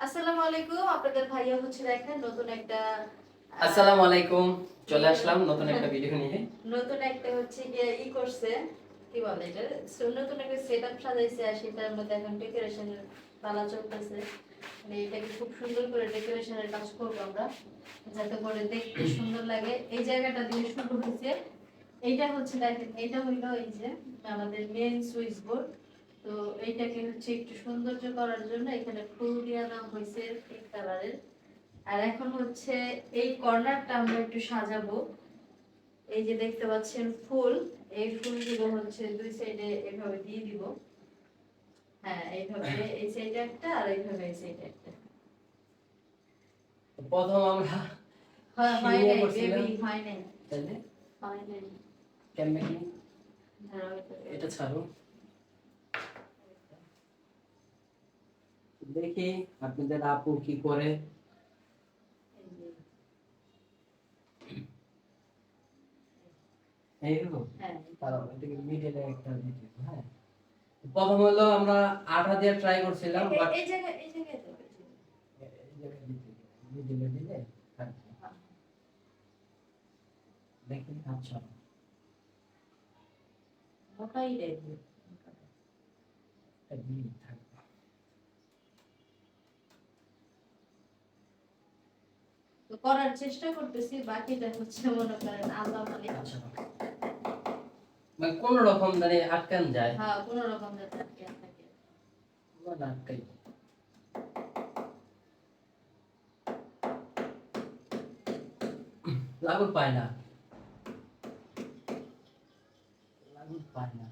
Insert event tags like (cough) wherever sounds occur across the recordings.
আসসালামু আলাইকুম আপনাদের ভাইয়া হচ্ছে দেখেন নতুন একটা আসসালামু আলাইকুম চলে আসলাম নতুন একটা (laughs) ভিডিও নিয়ে। নতুন একটা হচ্ছে গিয়ে ই করছে কি বলে এটা? নতুন একটা সেটআপ সাজাইছে আর সেটার মধ্যে এখন ডেকোরেশনের পালা চলতেছে। মানে এটাকে খুব সুন্দর করে ডেকোরেশনের কাজ করব আমরা যাতে করে দেখতে সুন্দর লাগে। এই জায়গাটা দিয়ে শুরু হয়েছে। এইটা হচ্ছে দেখেন এটা হইল এই যে আমাদের মেন সুইচ বোর্ড এইটাকে হচ্ছে একটু সৌন্দর্য করার জন্য এখানে ফুল দিয়ে দেওয়া হয়েছে পিঙ্ক কালারের আর এখন হচ্ছে এই কর্নারটা আমরা একটু সাজাবো। এই যে দেখতে পাচ্ছেন ফুল এই ফুলগুলো হচ্ছে দুই সাইডে এভাবে দিয়ে দিব। হ্যাঁ এইভাবে এই সাইডে একটা আর এইভাবে এই সাইডে একটা। প্রথম আমরা হয় হয় নাই বেবি হয় নাই। তাহলে হয় নাই। কেমনে কি? এটা ছাড়ো। দেখি আপনাদের আপু কি করে। হ্যাঁ। হ্যাঁ। প্রথম হলো আমরা আঠা দিয়ে ট্রাই করছিলাম এই- বাট এই জায়গায় এই জায়গায় তো মিডিলে দিলে থাকবে। দেখি আচ্ছা মোটাই দেখবে এটা দিয়ে থাকবে তো করার চেষ্টা করতেছি বাকিটা হচ্ছে মনে করেন আল্লাহ মালিক। আচ্ছা মানে কোন রকম মানে আটকান যায়? হ্যাঁ কোনো রকম যাতে আটকে না থাকে। মানে আটকাই লাগুর পায় না। লাগুর পায় না।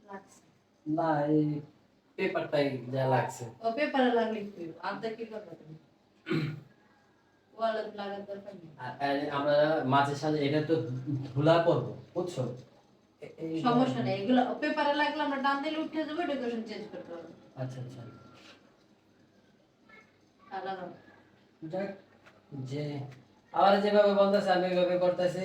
লাগছে। না এই পেপারটাই যা লাগছে। ও পেপারে লাগলে কি হইব? আর্ধেক কি করবে তুমি লাগার দরকার নেই আর- আর আমরা মাঝে সাঝে এটা তো ধুলা করব বুঝছ? সমস্যা নেই এগুলো পেপারে লাগলে আমরা টান দিলে উঠে যাব ডেকোরেশন চেঞ্জ করতে হবে। আচ্ছা আচ্ছা। যাক যে আবার যেভাবে বলতেছে আমি ওইভাবে করতেছি।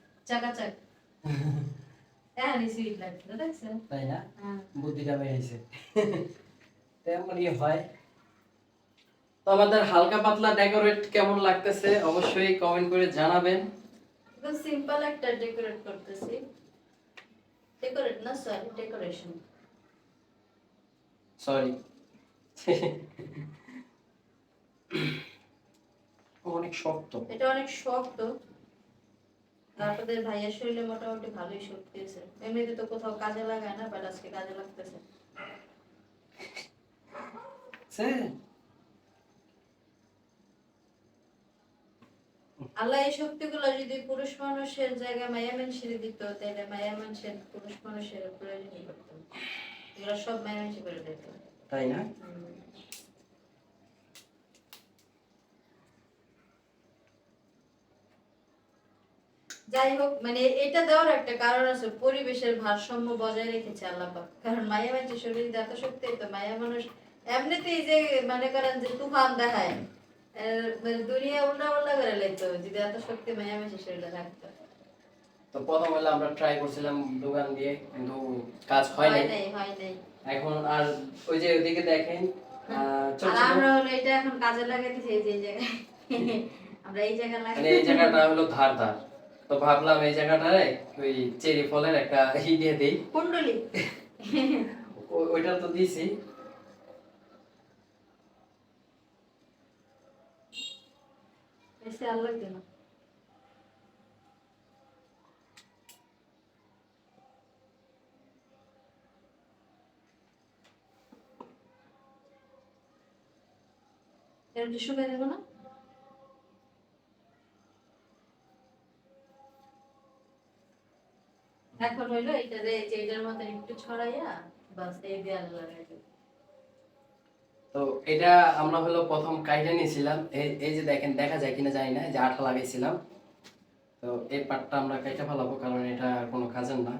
চাকাচাক। (laughs) হ্যাঁ সুইট লাগছে দেখছ? তাই না? হ্যাঁ। বুদ্ধিটা বেরিয়েছে (laughs) তেমনই হয়। তো আমাদের হালকা পাতলা ডেকোরেট কেমন লাগতেছে অবশ্যই কমেন্ট করে জানাবেন। একদম সিম্পল একটা ডেকোরেট করতেছি। ডেকোরেট না সরি ডেকোরেশন সরি অনেক শক্ত। এটা অনেক শক্ত। আপনাদের ভাইয়ের শরীরে মোটামুটি ভালোই শক্তি আছে। এমনিতে তো কোথাও কাজে লাগায় না বাট আজকে কাজে লাগতেছে। আল্লাহ এই শক্তিগুলো যদি পুরুষ মানুষের জায়গায় মায়া মানুষের দিত তাহলে মায়া মানুষের পুরুষ মানুষের প্রয়োজনই করতো। এগুলো সব মায়া মানুষ করে দিত। তাই না? যাই হোক মানে এটা দেওয়ার একটা কারণ আছে পরিবেশের ভারসাম্য বজায় রেখেছে আল্লাহ পাক। কারণ মায়া মানুষের শরীরে এত শক্তি তো মায়া মানুষ এমনিতেই যে মনে করেন যে তুফান দেখায় মানে দুনিয়া উল্টা উল্টা করে যদি এত শক্তি মায়া মানুষের শরীরে থাকতো। তো প্রথম হলে আমরা ট্রাই করছিলাম দোকান দিয়ে কিন্তু কাজ হয় নাই। হয় নাই এখন আর ওই যে ওইদিকে দেখেন আমরা হলো এটা এখন কাজে লাগাইতেছি এই যে জায়গায়। আমরা এই জায়গায় মানে লাগাই এই জায়গাটা হলো ধার ধার তো ভাবলাম এই জায়গাটারে ওই চেরি ফলের একটা ই দিয়ে দিই। কুণ্ডলি। ওইটা তো দিছি। এরকম শুকাই দেবো না? এখন হইল এটা যে এটার মধ্যে একটু ছড়াইয়া বাস এই দেয়াল লাগাই তো এটা আমরা হলো প্রথম কাইটা নিয়েছিলাম। এই যে দেখেন, দেখা যায় কিনা জানি না যে আঠা লাগাইছিলাম। তো এই পাটটা আমরা কাইটা ফেলাবো, কারণ এটা কোনো কাজের না।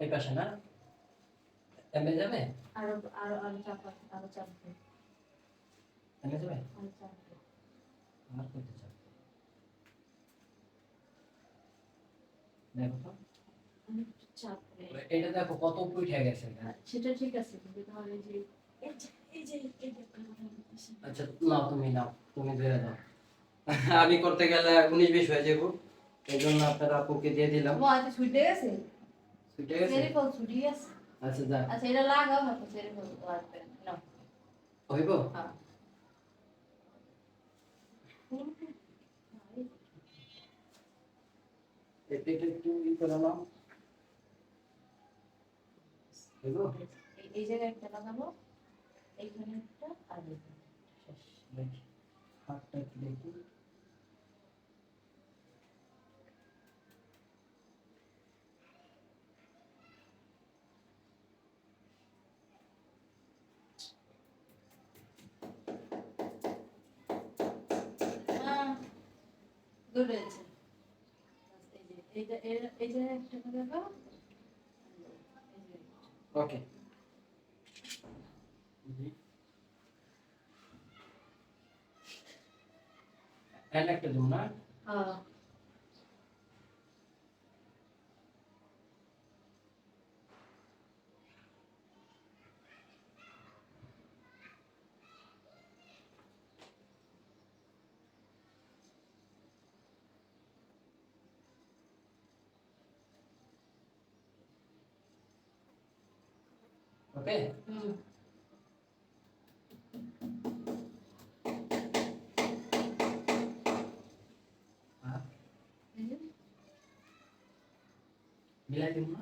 এই পাশে না? যাবে? আরও আরও আরও চাপা আরও চাপ যাবে? আরও চাপ আর করতে চাপ? দেখো তো। চাপ এটা দেখো কত উপরে উঠে গেছে সেটা ঠিক আছে কিন্তু তাহলে যে। আচ্ছা নাও তুমি নাও তুমি ধরে দাও। আমি করতে গেলে উনিশ বিশ হয়ে যাব। এই জন্য আপনার আপুকে দিয়ে দিলাম। মা আজ ছুটে গেছে? ছুটে গেছে সেরি ফল ছুটি গেছে আচ্ছা যা আচ্ছা এটা লাগাও না সেরি ফল লাগবে না হইব হ্যাঁ এটা এটা একটু ই করে নাও হইব এই- জায়গায় একটা লাগাবো এইখানে একটা আর এইখানে একটা। শেষ হাতটা দেখি এইটা এই একটা। এই ওকে একটা দিন না হ্যাঁ। ওকে হুম। হ্যাঁ এই যে, মিলাই দিন না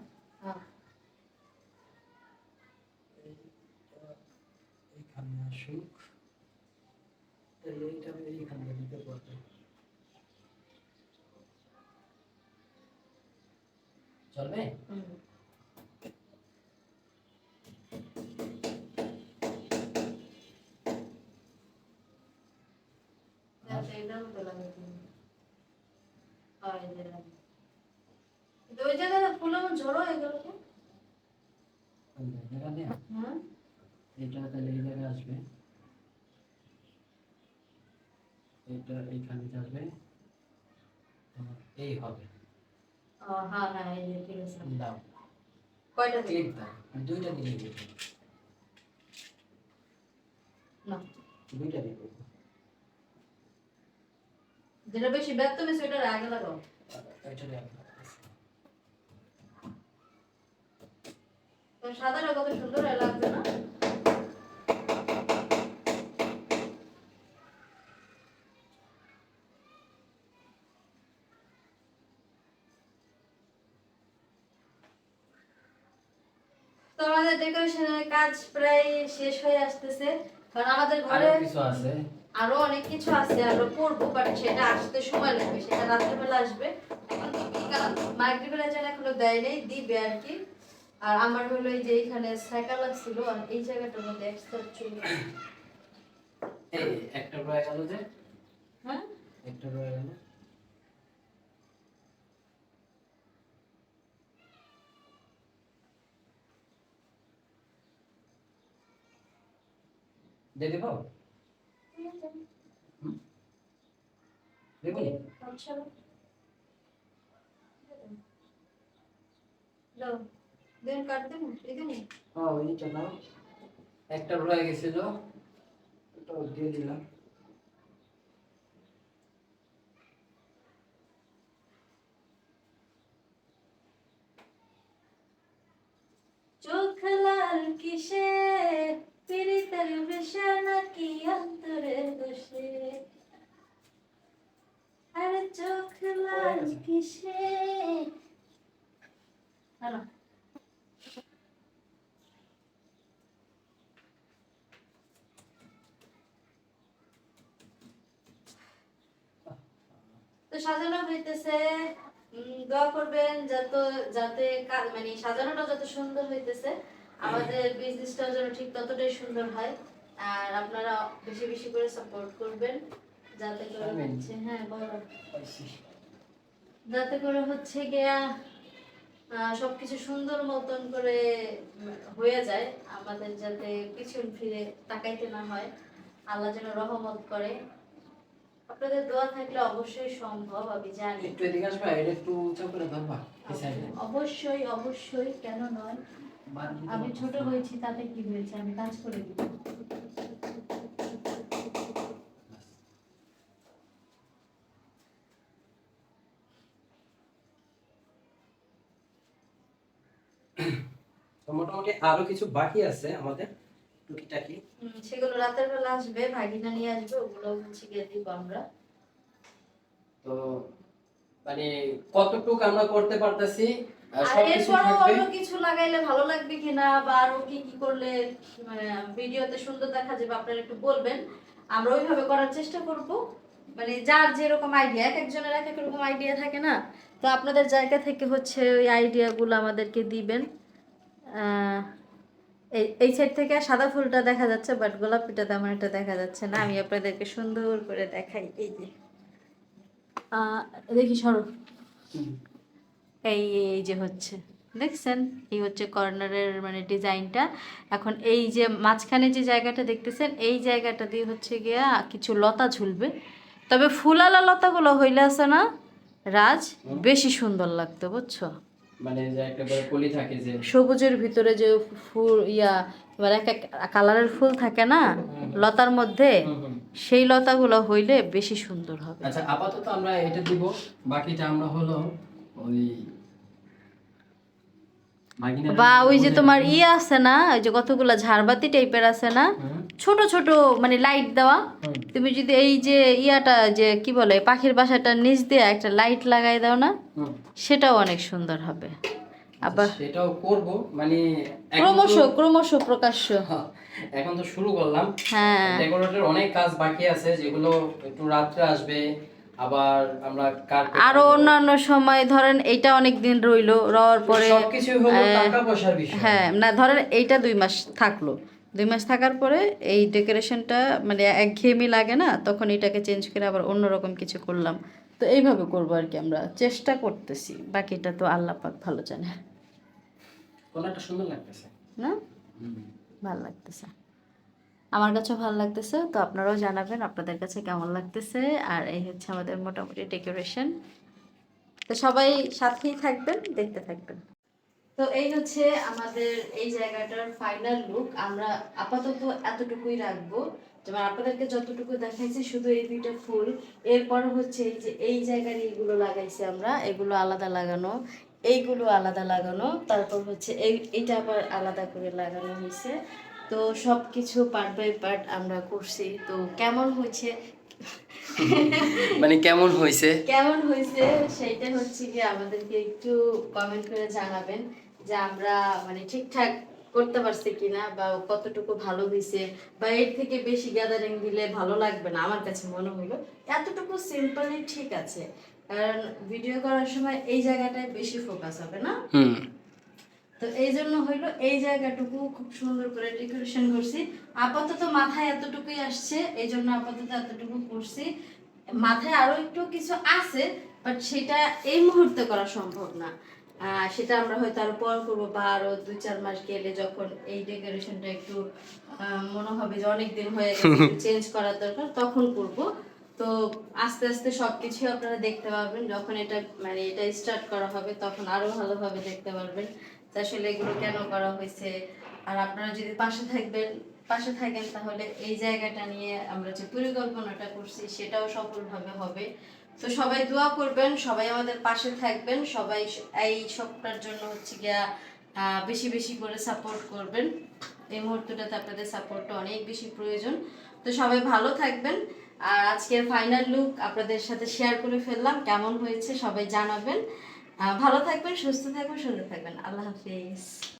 ওই জায়গাটা ফুল আমার ঝড়ো হয়ে গেল? এটা তাহলে এই জায়গায় আসবে। এটা এইখানে যাবে। এই হবে। হ্যাঁ, হ্যাঁ, এই ঠিক আছে। দাও। কয়টা ক্লিক দাও দুইটা দিলে না। দুইটা দিলে যেটা বেশি ব্যস্ত বেশি ওটার আগে লাগাও। সাদাটা কত সুন্দর লাগছে না? তো আমাদের ডেকোরেশনের কাজ প্রায় শেষ হয়ে আসতেছে। কারণ আমাদের ঘরে কিছু আছে? আরও অনেক কিছু আছে আরও করব বাট সেটা আসতে সময় লাগবে সেটা রাত্রেবেলা আসবে। এখন যেন এখনও দেয় নেই দিবে আর কি। আর আমার হলো এই যে এইখানে সাইকেল লাগছিল আর এই জায়গাটার মধ্যে এক্সট্রা চুল। একটা রয়ে গেল যে? হ্যাঁ? একটা রয়ে গেল। দিয়ে দেবো একটা রয়ে গেছিল ওটাও দিয়ে দিলাম। চোখ লাল কিসে? হ্যালো তো সাজানো হইতেছে। দোয়া করবেন যাতে যাতে মানে সাজানোটা যত সুন্দর হইতেছে আমাদের বিজনেসটাও যেন ঠিক ততটাই সুন্দর হয়। আর আপনারা বেশি বেশি করে সাপোর্ট করবেন যাতে করে হ্যাঁ বলো। যাতে করে হচ্ছে গিয়া আহ, সবকিছু সুন্দর মতন করে হয়ে যায় আমাদের যাতে পিছন ফিরে তাকাইতে না হয় আল্লাহ যেন রহমত করে। আপনাদের দোয়া থাকলে অবশ্যই সম্ভব আমি জানি। একটু এদিকে আসবা এটা একটু উঁচা করে ধরবা অবশ্যই অবশ্যই কেন নয়? আমি ছোট হয়েছি তাতে কি হয়েছে? আমি কাজ করে দিব তো মোটামুটি আরও কিছু বাকি আছে আমাদের? টুকিটাকি। সেগুলো রাতের বেলা আসবে ভাগিনা নিয়ে আসবে ওগুলো হচ্ছে গিয়ে দিব আমরা। তো মানে কতটুক আমরা করতে পারতেছি কিছু লাগাইলে ভালো লাগবে কিনা বা আরও কি কি করলে মানে ভিডিওতে সুন্দর দেখা যাবে আপনারা একটু বলবেন। আমরা ওইভাবে করার চেষ্টা করব। মানে যার যেরকম আইডিয়া এক একজনের এক এক রকম আইডিয়া থাকে না? তো আপনাদের জায়গা থেকে হচ্ছে ওই আইডিয়াগুলো আমাদেরকে দিবেন। এই এই সাইড থেকে সাদা ফুলটা দেখা যাচ্ছে বাট গোলাপিটা তেমন একটা দেখা যাচ্ছে না। আমি আপনাদেরকে সুন্দর করে দেখাই এই যে। দেখি সরো। এই এই যে হচ্ছে। দেখছেন? এই হচ্ছে কর্নারের মানে ডিজাইনটা এখন এই যে মাঝখানে যে জায়গাটা দেখতেছেন এই জায়গাটা দিয়ে হচ্ছে গিয়া কিছু লতা ঝুলবে। তবে ফুলালা লতাগুলো হইলে আছে না রাজ বেশি সুন্দর লাগতো বুঝছ? মানে যে একেবারে কলি থাকে যে সবুজের ভিতরে যে ফুল ইয়া এবার এক এক কালারের ফুল থাকে না লতার মধ্যে। সেই লতাগুলো হইলে বেশি সুন্দর হবে। আচ্ছা আপাতত আমরা এটা দিব বাকিটা আমরা হলো ওই বা ওই যে তোমার ইয়ে আছে না ওই যে কতগুলা ঝাড়বাতি টাইপের আছে না ছোট ছোট মানে লাইট দেওয়া। তুমি যদি এই যে ইয়াটা যে কি বলে পাখির বাসাটার নিচ দিয়ে একটা লাইট লাগাই দাও না সেটাও অনেক সুন্দর হবে। আবার সেটাও করব মানে ক্রমশ ক্রমশ প্রকাশ্য। হ্যাঁ, এখন তো শুরু করলাম। হ্যাঁ। ডেকোরেটের অনেক কাজ বাকি আছে যেগুলো একটু রাত্রে আসবে আবার আমরা আরও অন্যান্য সময় ধরেন এইটা অনেক দিন রইল রওয়ার পরে সবকিছু হলো টাকা পয়সার বিষয়। হ্যাঁ না ধরেন এইটা দুই মাস থাকল। দুই মাস থাকার পরে এই ডেকোরেশনটা মানে একঘেয়েমি লাগে না তখন এটাকে চেঞ্জ করে আবার অন্যরকম কিছু করলাম। তো এইভাবে করব আর কি আমরা চেষ্টা করতেছি বাকিটা তো আল্লাহ পাক ভালো জানে। সুন্দর লাগতেছে। না? ভালো লাগতেছে। আমার কাছে ভালো লাগতেছে তো আপনারাও জানাবেন আপনাদের কাছে কেমন লাগতেছে আর এই হচ্ছে আমাদের মোটামুটি ডেকোরেশন। তো সবাই সাথেই থাকবেন দেখতে থাকবেন। তো এই হচ্ছে আমাদের এই জায়গাটার ফাইনাল লুক আমরা আপাতত এতটুকুই রাখব। যেমন আপনাদেরকে যতটুকু দেখাইছি শুধু এই দুইটা ফুল। এরপর হচ্ছে এই যে এই জায়গার এইগুলো লাগাইছি আমরা। এগুলো আলাদা লাগানো এইগুলো আলাদা লাগানো। তারপর হচ্ছে এই এটা আবার আলাদা করে লাগানো হয়েছে। তো সব কিছু পার্ট বাই পার্ট আমরা করছি। তো কেমন হয়েছে? মানে কেমন হয়েছে? কেমন হয়েছে? সেইটা হচ্ছে কি আমাদেরকে একটু কমেন্ট করে জানাবেন। যে আমরা মানে ঠিকঠাক করতে পারছি কিনা বা কতটুকু ভালো হয়েছে বা এর থেকে বেশি গ্যাদারিং দিলে ভালো লাগবে না আমার কাছে মনে হলো। এতটুকু সিম্পলি ঠিক আছে কারণ ভিডিও করার সময় এই জায়গাটায় বেশি ফোকাস হবে না? তো এই জন্য হইল এই জায়গাটুকু খুব সুন্দর করে ডেকোরেশন করছি। আপাতত মাথায় এতটুকুই আসছে এই জন্য আপাতত এতটুকু করছি। মাথায় আরও একটু কিছু আছে বাট সেটা এই মুহূর্তে করা সম্ভব না। সেটা আমরা হয়তো আরও পর করব বা আরও দুই চার মাস গেলে যখন এই ডেকোরেশনটা একটু মনে হবে যে অনেক দিন হয়ে গেছে চেঞ্জ (laughs) করার দরকার তখন করব। তো আস্তে আস্তে সবকিছু আপনারা দেখতে পাবেন যখন এটা মানে এটা স্টার্ট করা হবে তখন আরও ভালোভাবে দেখতে পারবেন আসলে এগুলো কেন করা হয়েছে। আর আপনারা যদি পাশে থাকবেন পাশে থাকেন তাহলে এই জায়গাটা নিয়ে আমরা যে পরিকল্পনাটা করছি সেটাও সফলভাবে হবে। তো সবাই দোয়া করবেন, সবাই আমাদের পাশে থাকবেন, সবাই এই সবটার জন্য হচ্ছে গিয়া বেশি বেশি করে সাপোর্ট করবেন। এই মুহূর্তটাতে আপনাদের সাপোর্টটা অনেক বেশি প্রয়োজন। তো সবাই ভালো থাকবেন। আর আজকের ফাইনাল লুক আপনাদের সাথে শেয়ার করে ফেললাম, কেমন হয়েছে সবাই জানাবেন। ভালো থাকবেন, সুস্থ থাকবেন, সুন্দর থাকবেন। আল্লাহ হাফিজ।